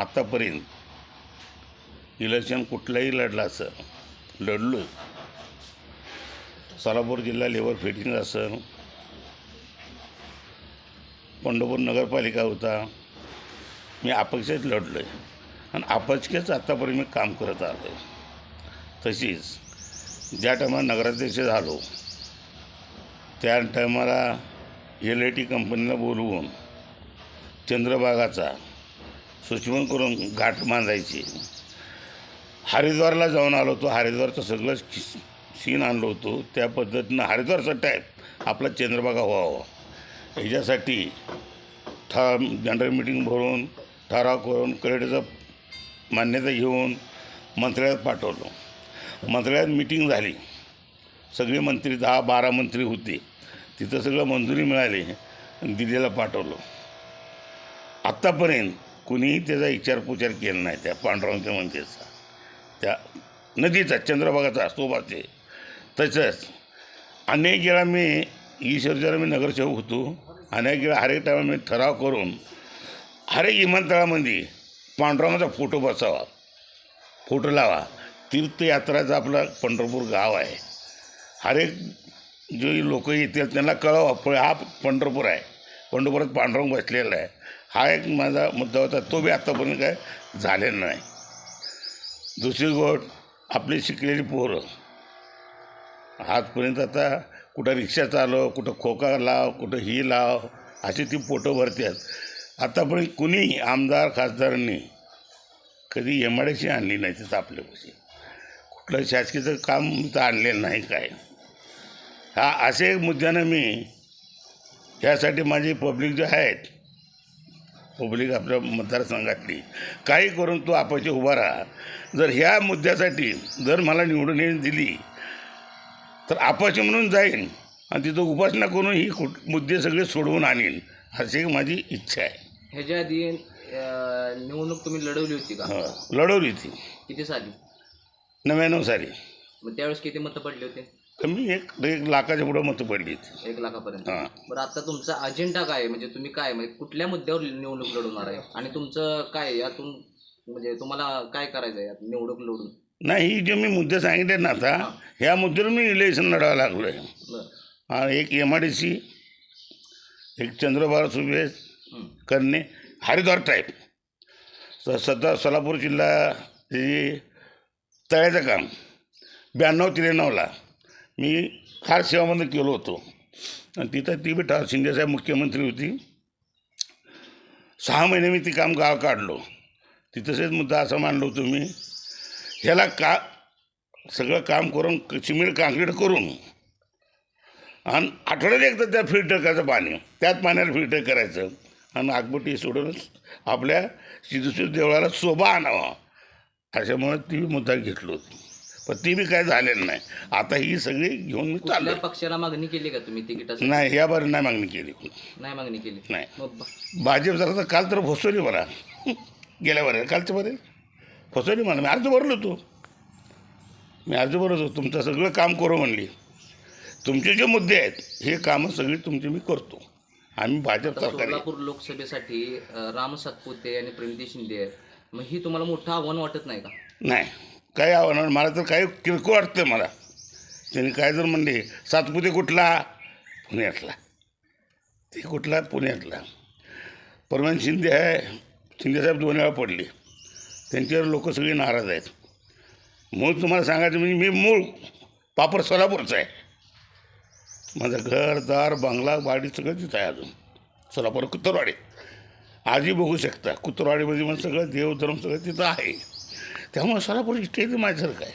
आत्तापर्यंत इलेक्शन कुठलंही लढला असं लढलो. सोलापूर जिल्हा लेवर फिटिंग असेल पंढरपूर नगरपालिका होता. मी अपक्षच लढलो आहे आणि अपक्षच आत्तापर्यंत मी काम करत आलो आहे तशीच ज्या टायमाला नगराध्यक्ष झालो त्या टायमाला एल आय टी कंपनीला बोलवून चंद्रभागाचा सुचवण करून घाट बांधायची. हरिद्वारला जाऊन आलो होतो. हरिद्वारचं सगळं सीन आणलो होतो. त्या पद्धतीनं हरिद्वारचा टाईप आपला चंद्रभागा व्हावा. ह्याच्यासाठी ठा जनरल मिटिंग भरून ठराव करून कलेक्टरचा मान्यता घेऊन मंत्रालयात पाठवलं. मंत्रालयात मिटिंग झाली. सगळे मंत्री दहा बारा मंत्री होते. तिथं सगळं मंजुरी मिळाली दिल्लीला पाठवलं. आत्तापर्यंत कुणीही त्याचा विचारपुचार केला नाही त्या पांडुरंग मंदिरचा त्या नदीचा चंद्रभागाचा सोबाचे तसंच अनेक वेळा मी ईश्वरच्याला मी नगरसेवक होतो. अनेक वेळा हरेक टायमा मी ठराव करून हरेक विमानतळामध्ये पांडुरंगाचा फोटो बसावा. फोटो लावा. तीर्थयात्राचं आपलं पंढरपूर गाव आहे. हरेक जे लोक येतील त्यांना कळवा प हा पंढरपूर आहे. पंढरपुरात पांडुरंग बसलेला आहे. हा एक माझा मुद्दा होता तो बी आत्तापर्यंत काय झालेला नाही. दुसरी गोष्ट आपली शिकलेली पोरं. आजपर्यंत आता कुठं रिक्षा चालव कुठं खोका लाव कुठं ही लाव अशी ती पोटं भरतात आतापर्यंत कुणी आमदार खासदारांनी कधी एम आय आणली नाही तिथं आपल्यापाशी. कुठलं शासकीचं काम तर आणलेलं नाही काय. हा असे मुद्द्यानं मी ह्यासाठी माझी पब्लिक जे आहेत पब्लिक आपल्या मतदारसंघातली. काही करून तो आपाची उभा राहा. जर ह्या मुद्द्यासाठी जर मला निवडून येऊन दिली तर आपाची म्हणून जाईन आणि तिथं उपासना करून ही कुठ मुद्दे सगळे सोडवून आणीन अशी एक माझी इच्छा आहे. ह्याच्या आधी निवडणूक तुम्ही लढवली होती का? हं, लढवली ती किती साली? नव्याण्णव साली. मग त्यावेळेस किती मतं पडली होते? कमी एक एक लाखाच्या पुढं मतं पडली एक लाखापर्यंत. हां. बरं आता तुमचा अजेंडा काय आहे? म्हणजे तुम्ही काय म्हणजे कुठल्या मुद्द्यावर निवडणूक लढवणार आहे? आणि तुमचं काय आहे? यातून म्हणजे तुम्हाला काय करायचं आहे यात निवडणूक लढून? नाही ही जे मी मुद्दे सांगितले ना आता ह्या मुद्द्यावर मी इलेक्शन लढावं लागलो आहे बरं. हा, एक एम आय डी सी एक चंद्रभागा सुभे हं. करणे हरिद्वार टाईप स सध्या सोलापूर जिल्हा हे तळ्याचं काम ब्याण्णव त्र्याण्णवला मी खार सेवामध्ये केलो होतो. आणि तिथं ती बी ठा शिंदेसाहेब मुख्यमंत्री होती. सहा महिने मी ती काम गाव काढलो. तिथंच मुद्दा असा मांडलो होतो मी ह्याला का सगळं काम करून सिमेंट काँक्रीट करून आणि आठवड्यात एकदा त्या फिल्टर करायचं पाणी त्याच पाण्याला फिल्टर करायचं आणि आगबोटी सोडूनच आपल्या सिद्धेश्वर देवळाला शोभा आणावा अशामुळे ती मुद्दा घेतलो होती. पण ती बी काय झालेलं नाही. आता ही सगळी घेऊन मी चाललो कुठल्या पक्षाला मागणी केली का तुम्ही तिकिटाची? नाही या बारी नाही मागणी केली नाही मागणी केली. नाही. मग ब- भाजप जरा तर काल तर फसवली मला गेल्या बरे कालच्या बरे फसवली मला मी अर्ज भरलो होतो. मी अर्ज भरत होतो. तुमचं सगळं काम करू म्हणली. तुमचे जे मुद्दे आहेत हे कामं सगळी तुमची मी करतो. आम्ही भाजप आता सरकार. सोलापूर लोकसभेसाठी अं, राम सातपुते आणि प्रणिती शिंदे आहेत. मग ही तुम्हाला मोठं आव्हान वाटत नाही का? नाही. काही आव्हान मला तर काही किरकोळ वाटतं मला. त्यांनी काय जर म्हणले सातपुते कुठला? पुण्यातला. ते कुठला? पुण्यातला. परमान शिंदे आहे. शिंदेसाहेब दोन वेळा पडले. त्यांच्यावर लोक सगळे नाराज आहेत. मूळ तुम्हाला सांगायचं म्हणजे मी मूळ पापर सोलापूरचा आहे. माझं घर दार बंगला वाडी सगळं तिथं आहे अजून. सोलापूर कुत्तरवाडी आजही बघू शकता. कुत्तरवाडीमध्ये पण सगळं देवधर्म सगळं तिथं आहे. त्यामुळे सोलापूर इथे ते माझ्यासारखं आहे.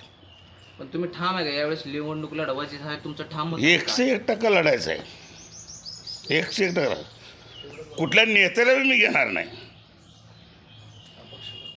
पण तुम्ही ठाम आहे का? यावेळेस निवडणूक लढवायची आहे तुमचं ठाम मत आहे का? एकशे एक टक्का लढायचं आहे. एकशे एक टक्का कुठल्या नेत्याला बी मी घेणार नाही.